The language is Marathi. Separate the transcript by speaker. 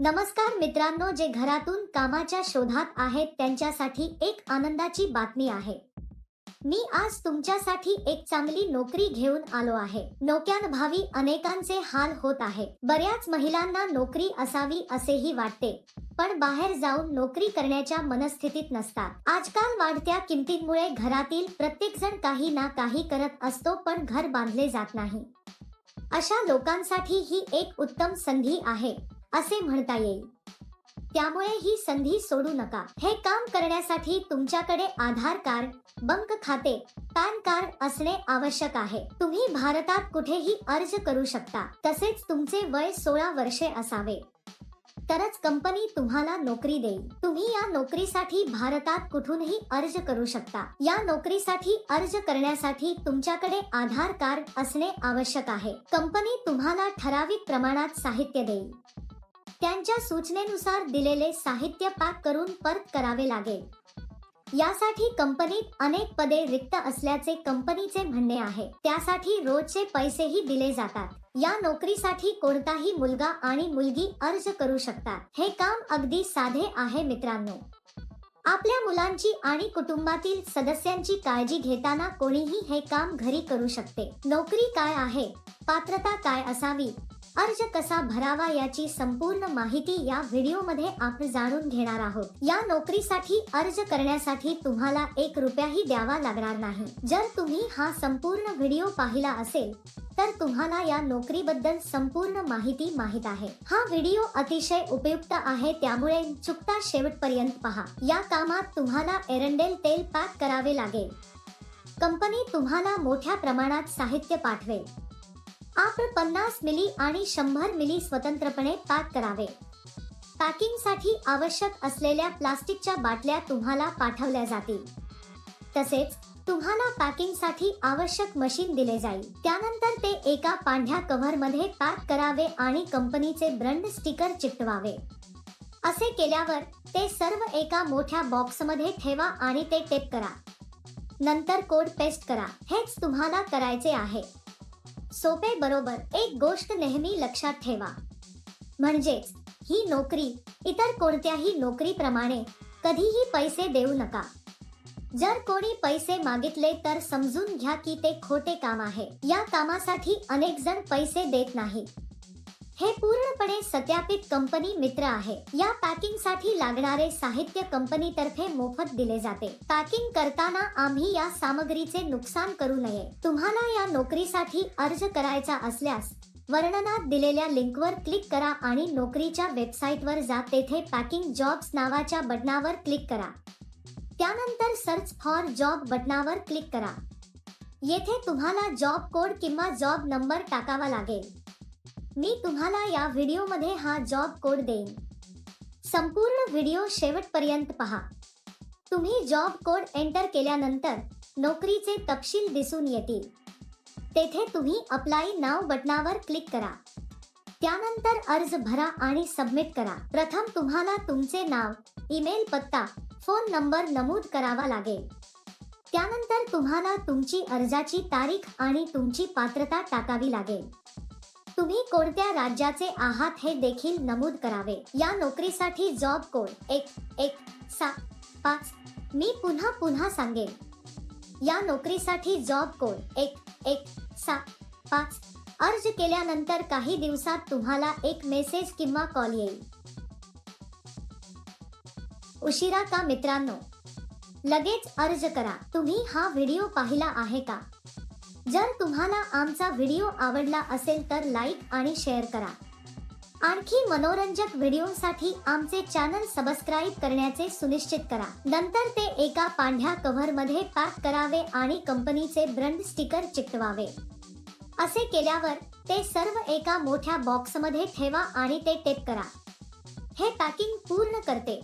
Speaker 1: नमस्कार मित्रांनो जे घरातून कामाच्या शोधात आहेत त्यांच्यासाठी एक आनंदाची बातमी आहे. मी आज तुमच्यासाठी एक चांगली नोकरी घेऊन आलो आहे. नोक्यांभावी अनेकांचे हाल होत आहे. बऱ्याच महिलांना नोकरी असावी असेही वाटते पण बाहेर जाऊन नोकरी करण्याच्या मनस्थितीत नसतात. आजकाल वाढत्या किमतींमुळे घरातील प्रत्येक जण काही ना काही करत असतो पण घर बांधले जात नाही. अशा लोकांसाठी ही एक उत्तम संधी आहे. असे म्हणता येईल. त्यामुळे ही संधी सोडू नका. हे काम करण्यासाठी तुमच्याकडे आधार कार्ड बँक खाते पॅन कार्ड असणे आवश्यक आहे. तुम्ही भारतात कुठेही अर्ज करू शकता. तसेच तुमचे वय सोळा वर्षे असावे. तरच कंपनी तुम्हाला नोकरी देईल. तुम्ही या नोकरीसाठी भारतात कुठूनही अर्ज करू शकता. या नोकरीसाठी अर्ज करण्यासाठी तुमच्याकडे आधार कार्ड असणे आवश्यक आहे. कंपनी तुम्हाला ठराविक प्रमाणात साहित्य देईल. त्यांच्या सूचनेनुसार दिलेले साहित्य पॅक करून परत करावे लागेल. यासाठी कंपनीत अनेक पदे रिक्त असल्याचे कंपनीचे म्हणणे आहे. त्यासाठी रोजचे पैसेही दिले जातात. या नोकरीसाठी कोणताही मुलगा आणि मुलगी अर्ज करू शकतात. हे काम अगदी साधे आहे मित्रांनो. आपल्या मुलांची आणि कुटुंबातील सदस्यांची काळजी घेताना कोणीही हे काम घरी करू शकते. नोकरी काय आहे? पात्रता काय असावी? अर्ज कसा भरावा याची संपूर्ण माहिती या व्हिडिओमध्ये आपण जाणून घेणार आहोत. या नोकरीसाठी अर्ज करण्यासाठी तुम्हाला एक रुपयाही द्यावा लागणार नाही. जर तुम्ही हा संपूर्ण व्हिडिओ पाहिला असेल तर तुम्हाला या नोकरीबद्दल संपूर्ण माहिती माहीत आहे. हा व्हिडिओ अतिशय उपयुक्त आहे त्यामुळे चुकता शेवटपर्यंत पहा. या कामात तुम्हाला एरंडेल तेल पॅक करावे लागेल. कंपनी तुम्हाला मोठ्या प्रमाणात साहित्य पाठवेल. आपण पन्नास मिली आणि शंभर मिली स्वतंत्रपणे पॅक करावे. पॅकिंगसाठी आवश्यक असलेल्या प्लास्टिकच्या बाटल्या तुम्हाला पाठवल्या जातील. तसेच तुम्हाला पॅकिंगसाठी आवश्यक मशीन दिले जाईल. त्यानंतर ते एका पांढऱ्या कव्हरमध्ये पॅक करावे आणि कंपनीचे ब्रँड स्टिकर चिकटवावे असे केल्यावर ते सर्व एका मोठ्या बॉक्समध्ये ठेवा आणि ते टेप करा. नंतर कोड पेस्ट करा. हेच तुम्हाला करायचे आहे. सोपे बरोबर एक गोष्ट नेहमी लक्षात ठेवा. म्हणजेच ही नोकरी इतर कोणत्याही नोकरीप्रमाणे कधीही पैसे देऊ नका. जर कोणी पैसे मागितले तर समजून घ्या की ते खोटे काम आहे. या कामासाठी अनेक जण पैसे देत नाही हे पूर्णपणे सत्यापित कंपनी मित्र आहे. या पॅकिंगसाठी लागणारे साहित्य कंपनीतर्फे मोफत दिले जाते. पॅकिंग करताना आम्ही या सामग्रीचे नुकसान करू नये. तुम्हाला या नोकरीसाठी अर्ज करायचा असल्यास वर्णनात दिलेल्या लिंकवर क्लिक करा आणि नोकरीच्या वेबसाईटवर जा. तेथे पॅकिंग जॉब्स नावाच्या बटनावर क्लिक करा. त्यानंतर सर्च फॉर जॉब बटनावर क्लिक करा. येथे तुम्हाला जॉब कोड किंवा जॉब नंबर टाकावा लागेल. मी तुम्हाला या व्हिडिओमध्ये हा जॉब कोड देईन. संपूर्ण व्हिडिओ शेवटपर्यंत पहा. तुम्ही जॉब कोड एंटर केल्यानंतर नोकरीचे तपशील दिसून येतील. तेथे तुम्ही अप्लाय नाव बटनावर क्लिक करा. त्यानंतर अर्ज भरा आणि सबमिट करा. प्रथम तुम्हाला तुमचे नाव ईमेल पत्ता फोन नंबर नमूद करावा लागेल. त्यानंतर तुम्हाला तुमची अर्जाची तारीख आणि तुमची पात्रता टाकावी लागेल. तुम्ही कोणत्या राज्याचे आहात हे देखील नमूद करावे. या नोकरीसाठी जॉब कोड एक एक सात पाच. मी पुन्हा पुन्हा सांगेन. या नोकरीसाठी जॉब कोड एक एक सात पाच. अर्ज केल्यानंतर काही दिवसात तुम्हाला एक मेसेज किंवा कॉल येईल. उशिरा का मित्रांनो? लगेच अर्ज करा. तुम्ही हा व्हिडिओ पाहिला आहे का? जर तुम्हाला आमचा व्हिडिओ आवडला असेल तर लाईक आणि शेअर करा. आणखी मनोरंजक व्हिडिओसाठी आमचे चॅनल सबस्क्राईब करण्याचे सुनिश्चित करा. नंतर ते एका पांढऱ्या कव्हरमध्ये पॅक करावे आणि कंपनीचे ब्रँड स्टिकर चिकटवावे. असे केल्यावर ते सर्व एका मोठ्या बॉक्समध्ये ठेवा आणि ते टेप करा. हे पॅकिंग पूर्ण करते.